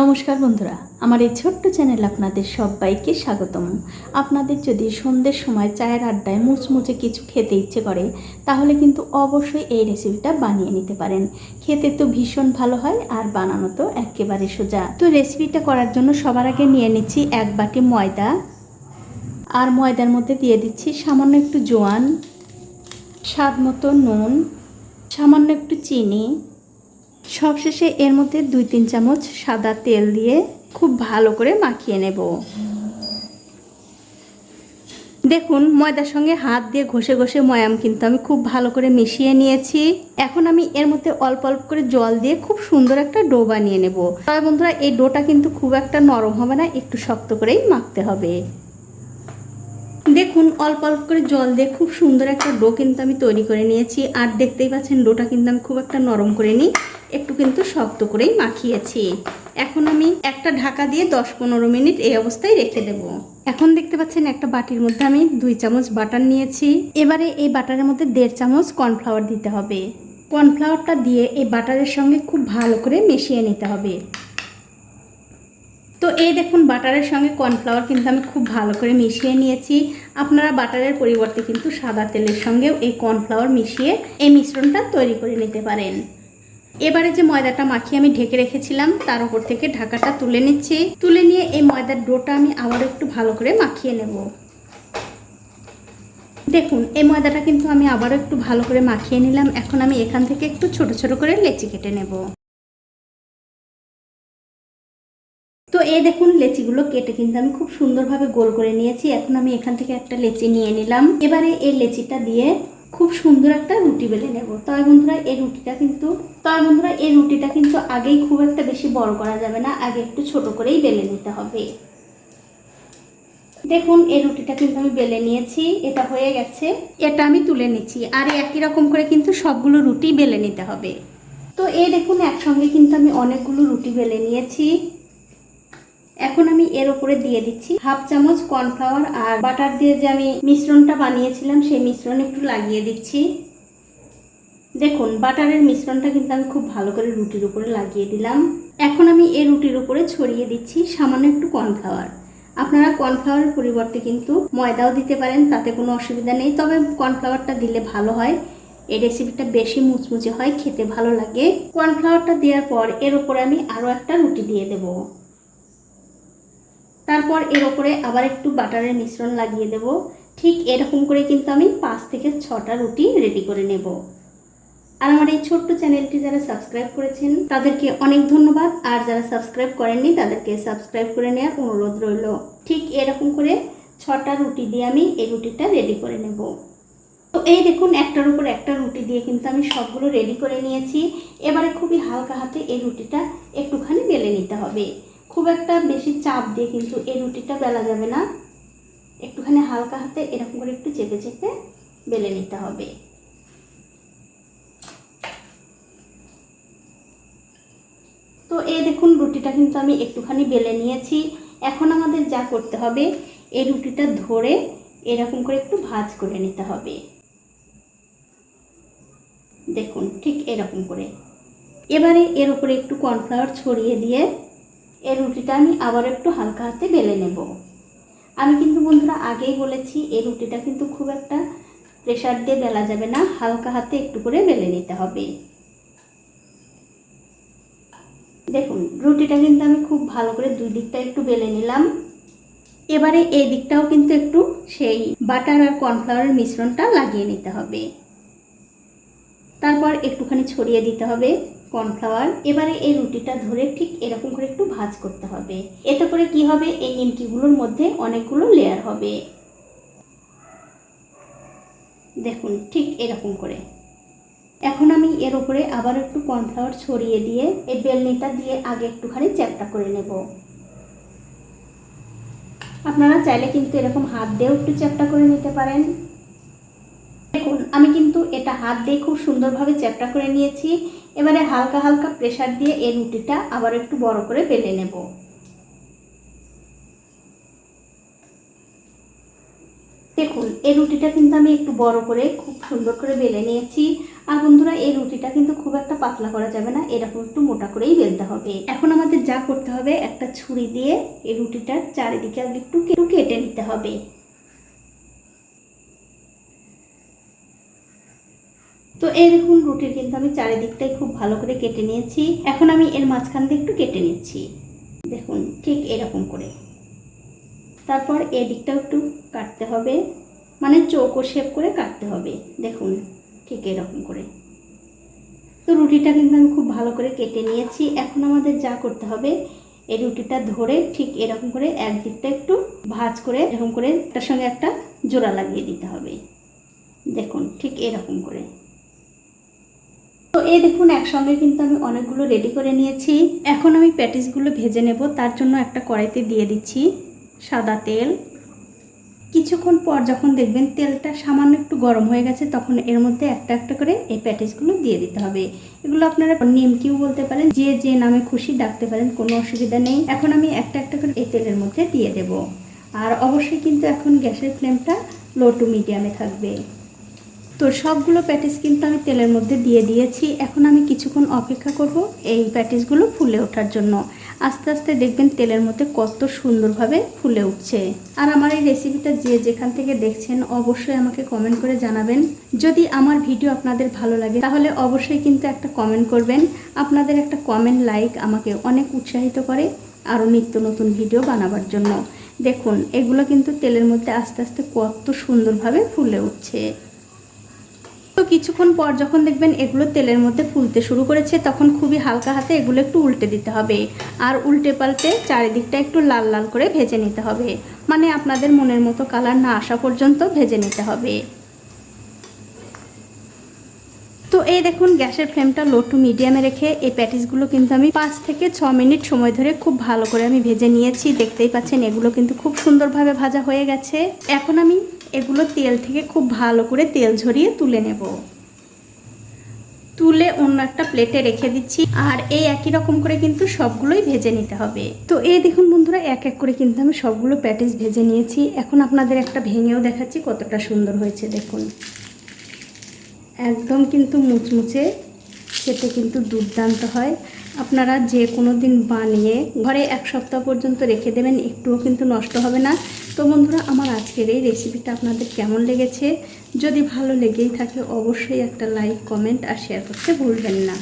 নমস্কার বন্ধুরা, আমার এই ছোট্ট চ্যানেল আপনাদের সবাইকে স্বাগতম। আপনাদের যদি সন্ধ্যের সময় চায়ের আড্ডায় মুচমুচে কিছু খেতে ইচ্ছে করে, তাহলে কিন্তু অবশ্যই এই রেসিপিটা বানিয়ে নিতে পারেন। খেতে তো ভীষণ ভালো হয় আর বানানো তো একেবারে সোজা। তো রেসিপিটা করার জন্য সবার আগে নিয়ে নিচ্ছি এক বাটি ময়দা। আর ময়দার মধ্যে দিয়ে দিচ্ছি সামান্য একটু জোয়ান, স্বাদ মতো নুন, সামান্য একটু চিনি সবশেষে এর মধ্যে দুই তিন চামচ সাদা তেল দিয়ে খুব ভালো করে মাখিয়ে নেব। দেখুন, ময়দার সঙ্গে হাত দিয়ে ঘষে ঘষে ময়াম কিন্তু আমি খুব ভালো করে মিশিয়ে নিয়েছি। এখন আমি এর মধ্যে অল্প অল্প করে জল দিয়ে খুব সুন্দর একটা ডো বানিয়ে নেব। তবে বন্ধুরা, এই ডোটা কিন্তু খুব একটা নরম হবে না, একটু শক্ত করেই মাখতে হবে। দেখুন, অল্প অল্প করে জল দিয়ে খুব সুন্দর একটা ডো কিন্তু আমি তৈরি করে নিয়েছি। আর দেখতেই পাচ্ছেন, ডোটা কিন্তু আমি খুব একটা নরম করে নিই, একটু কিন্তু শক্ত করেই মাখিয়েছি। এখন আমি একটা ঢাকা দিয়ে দশ পনেরো মিনিট এই অবস্থায় রেখে দেব। এখন দেখতে পাচ্ছেন, একটা বাটির মধ্যে আমি দুই চামচ বাটার নিয়েছি। এবারে এই বাটারের মধ্যে দেড় চামচ কর্নফ্লাওয়ার দিতে হবে। কর্নফ্লাওয়ারটা দিয়ে এই বাটারের সঙ্গে খুব ভালো করে মিশিয়ে নিতে হবে। তো এই দেখুন বাটারের সঙ্গে কর্নফ্লাওয়ার কিন্তু আমি খুব ভালো করে মিশিয়ে নিয়েছি। আপনারা বাটারের পরিবর্তে কিন্তু সাদা তেলের সঙ্গেও এই কর্নফ্লাওয়ার মিশিয়ে এই মিশ্রণটা তৈরি করে নিতে পারেন। এবারে যে ময়দাটা মাখিয়ে আমি ঢেকে রেখেছিলাম, তার উপর থেকে ঢাকাটা তুলে নিচ্ছি। তুলে নিয়ে এই ময়দার ডোটা আমি আবার একটু ভালো করে মাখিয়ে নেব। দেখুন, এই ময়দাটা কিন্তু আমি আবারও একটু ভালো করে মাখিয়ে নিলাম। এখন আমি এখান থেকে একটু ছোট ছোট করে লেচি কেটে নেব। তো এই দেখুন, লেচিগুলো কেটে কিন্তু আমি খুব সুন্দরভাবে গোল করে নিয়েছি। এখন আমি এখান থেকে একটা লেচি নিয়ে নিলাম। এবারে এই লেচিটা দিয়ে খুব সুন্দর একটা রুটি বেলে নেব। তবে বন্ধুরা, এই রুটিটা কিন্তু, তবে বন্ধুরা, এই রুটিটা কিন্তু আগেই খুব একটা বেশি বড় করা যাবে না। আগে একটু ছোট করেই বেলে নিতে হবে। দেখুন, এই রুটিটা কিন্তু আমি বেলে নিয়েছি। এটা হয়ে গেছে। এটা আমি তুলে নিচ্ছি। আর একই রকম করে কিন্তু সবগুলো রুটি বেলে নিতে হবে। তো এই দেখুন, একসঙ্গে কিন্তু আমি অনেকগুলো রুটি বেলে নিয়েছি। এখন আমি এর উপরে দিয়ে দিচ্ছি হাফ চামচ কর্নফ্লাওয়ার আর বাটার দিয়ে যে আমি মিশ্রণটা বানিয়েছিলাম, সেই মিশ্রণ একটু লাগিয়ে দিচ্ছি। দেখুন, বাটারের মিশ্রণটা কিন্তু আমি খুব ভালো করে রুটির উপরে লাগিয়ে দিলাম। এখন আমি এই রুটির উপরে ছড়িয়ে দিচ্ছি সামান্য একটু কর্নফ্লাওয়ার। আপনারা কর্নফ্লাওয়ারের পরিবর্তে কিন্তু ময়দাও দিতে পারেন, তাতে কোনো অসুবিধা নেই। তবে কর্নফ্লাওয়ারটা দিলে ভালো হয়। এই রেসিপিটা বেশি মুচমুচে হয়, খেতে ভালো লাগে। কর্নফ্লাওয়ারটা দেওয়ার পর এর উপরে আমি আরও একটা রুটি দিয়ে দেবো। তারপর এর ওপরে আবার একটু বাটারের মিশ্রণ লাগিয়ে দেব। ঠিক এরকম করে কিন্তু আমি পাঁচ থেকে ছটা রুটি রেডি করে নেব। আর আমার এই ছোট্ট চ্যানেলটি যারা সাবস্ক্রাইব করেছেন, তাদেরকে অনেক ধন্যবাদ। আর যারা সাবস্ক্রাইব করেননি, তাদেরকে সাবস্ক্রাইব করে নেওয়ার অনুরোধ রইল। ঠিক এরকম করে ছটা রুটি দিয়ে আমি এই রুটিটা রেডি করে নেব। তো এই দেখুন, একটার উপর একটা রুটি দিয়ে কিন্তু আমি সবগুলো রেডি করে নিয়েছি। এবারে খুবই হালকা হাতে এই রুটিটা একটুখানি বেলে নিতে হবে। খুব একটা বেশি চাপ দিয়ে কিন্তু এই রুটিটা বেলা যাবে না। একটুখানি হালকা হাতে এরকম করে একটু চেপে চেপে বেলে নিতে হবে। তো এই দেখুন, রুটিটা কিন্তু আমি একটুখানি বেলে নিয়েছি। এখন আমাদের যা করতে হবে, এই রুটিটা ধরে এরকম করে একটু ভাজ করে নিতে হবে। দেখুন, ঠিক এরকম করে। এবারে এর উপরে একটু কর্নফ্লাওয়ার ছড়িয়ে দিয়ে এই রুটিটা আমি আবার একটু হালকা হাতে বেলে নেব। আমি কিন্তু বন্ধুরা আগেই বলেছি, এই রুটিটা কিন্তু খুব একটা প্রেশার দিয়ে বেলা যাবে না, হালকা হাতে একটু করে বেলে নিতে হবে। দেখুন, রুটিটা কিন্তু আমি খুব ভালো করে দুই দিকটা একটু বেলে নিলাম। এবারে এই দিকটাও কিন্তু একটু সেই বাটার আর কর্নফ্লাওয়ারের মিশ্রণটা লাগিয়ে নিতে হবে। তারপর একটুখানি ছড়িয়ে দিতে হবে। কর্নফ্লাওয়ার। এবারে এই রুটিটা ধরে ঠিক এরকম করে একটু ভাজ করতে হবে। এতে করে কি হবে? এই নিমকিগুলোর মধ্যে অনেকগুলো লেয়ার হবে। দেখুন, ঠিক এরকম করে। এখন আমি এর উপরে আবার একটু কর্নফ্লাওয়ার ছড়িয়ে দিয়ে এই বেলনিটা দিয়ে আগে একটুখানি চ্যাপটা করে নেব। আপনারা চাইলে কিন্তু এরকম হাত দিয়েও একটু চ্যাপটা করে নিতে পারেন। দেখুন, আমি কিন্তু এটা হাত দিয়ে খুব সুন্দরভাবে চ্যাপটা করে নিয়েছি। এবারে হালকা হালকা প্রেসার দিয়ে এই রুটিটা আবার একটু বড় করে বেলে নেব। দেখুন, এই রুটিটা কিন্তু আমি একটু বড় করে খুব সুন্দর করে বেলে নিয়েছি। আর বন্ধুরা, এই রুটিটা কিন্তু খুব একটা পাতলা করা যাবে না, এরকম একটু মোটা করেই বেলতে হবে। এখন আমাদের যা করতে হবে, একটা ছুরি দিয়ে এই রুটিটার চারিদিকে একটু কেটে নিতে হবে। তো এই দেখুন, রুটির কিন্তু আমি চারিদিকটাই খুব ভালো করে কেটে নিয়েছি। এখন আমি এর মাঝখান দিয়ে একটু কেটে নিচ্ছি। দেখুন, ঠিক এরকম করে। তারপর এদিকটাও একটু কাটতে হবে। মানে চৌকো শেপ করে কাটতে হবে। দেখুন, ঠিক এরকম করে। তো রুটিটা কিন্তু আমি খুব ভালো করে কেটে নিয়েছি। এখন আমাদের যা করতে হবে, এই রুটিটা ধরে ঠিক এরকম করে একদিকটা একটু ভাজ করে এরকম করে তার সঙ্গে একটা জোড়া লাগিয়ে দিতে হবে। দেখুন, ঠিক এরকম করে। তো এই দেখুন, একসঙ্গে কিন্তু আমি অনেকগুলো রেডি করে নিয়েছি। এখন আমি প্যাটিসগুলো ভেজে নেব। তার জন্য একটা কড়াইতে দিয়ে দিচ্ছি সাদা তেল। কিছুক্ষণ পর যখন দেখবেন তেলটা সামান্য একটু গরম হয়ে গেছে, তখন এর মধ্যে একটা একটা করে এই প্যাটিসগুলো দিয়ে দিতে হবে। এগুলো আপনারা নিমকিও বলতে পারেন, যে যে নামে খুশি ডাকতে পারেন, কোনো অসুবিধা নেই। এখন আমি একটা একটা করে এই তেলের মধ্যে দিয়ে দেব। আর অবশ্যই কিন্তু এখন গ্যাসের ফ্লেমটা লো টু মিডিয়ামে থাকবে। তো সবগুলো প্যাটিস কিন্তু আমি তেলের মধ্যে দিয়ে দিয়েছি। এখন আমি কিছুক্ষণ অপেক্ষা করব এই প্যাটিসগুলো ফুলে ওঠার জন্য। আস্তে আস্তে দেখবেন তেলের মধ্যে কত সুন্দরভাবে ফুলে উঠছে। আর আমার এই রেসিপিটা যে যেখান থেকে দেখছেন, অবশ্যই আমাকে কমেন্ট করে জানাবেন। যদি আমার ভিডিও আপনাদের ভালো লাগে, তাহলে অবশ্যই কিন্তু একটা কমেন্ট করবেন। আপনাদের একটা কমেন্ট লাইক আমাকে অনেক উৎসাহিত করে আরও নিত্য নতুন ভিডিও বানাবার জন্য। দেখুন, এগুলো কিন্তু তেলের মধ্যে আস্তে আস্তে কত সুন্দরভাবে ফুলে উঠছে। কিছুক্ষণ পর যখন দেখবেন এগুলো তেলের মধ্যে ফুলতে শুরু করেছে, তখন খুবই হালকা হাতে এগুলো একটু উল্টে দিতে হবে। আর উল্টে পাল্টে চারিদিকটা একটু লাল লাল করে ভেজে নিতে হবে। মানে আপনাদের মনের মতো কালার না আসা পর্যন্ত ভেজে নিতে হবে। তো এই দেখুন, গ্যাসের ফ্লেমটা লো টু মিডিয়ামে রেখে এই প্যাটিসগুলো কিন্তু আমি পাঁচ থেকে ছ মিনিট সময় ধরে খুব ভালো করে আমি ভেজে নিয়েছি। দেখতেই পাচ্ছেন এগুলো কিন্তু খুব সুন্দরভাবে ভাজা হয়ে গেছে। এখন আমি এগুলো তেল থেকে খুব ভালো করে তেল ঝরিয়ে তুলে নেব। তুলে অন্য একটা প্লেটে রেখে দিচ্ছি। আর এই একই রকম করে কিন্তু সবগুলোই ভেজে নিতে হবে। তো এই দেখুন বন্ধুরা, এক এক করে কিন্তু আমি সবগুলো প্যাটিস ভেজে নিয়েছি। এখন আপনাদের একটা ভেঙেও দেখাচ্ছি কতটা সুন্দর হয়েছে দেখুন। একদম কিন্তু মুচমুচে, খেতে কিন্তু দুর্দান্ত হয়। আপনারা যে কোনো দিন বানিয়ে ঘরে এক সপ্তাহ পর্যন্ত রেখে দেবেন, একটুও কিন্তু নষ্ট হবে না। তো বন্ধুরা, আমার আজকের এই রেসিপিটা আপনাদের কেমন লেগেছে? যদি ভালো লেগেই থাকে, অবশ্যই একটা লাইক কমেন্ট আর শেয়ার করতে ভুলবেন না।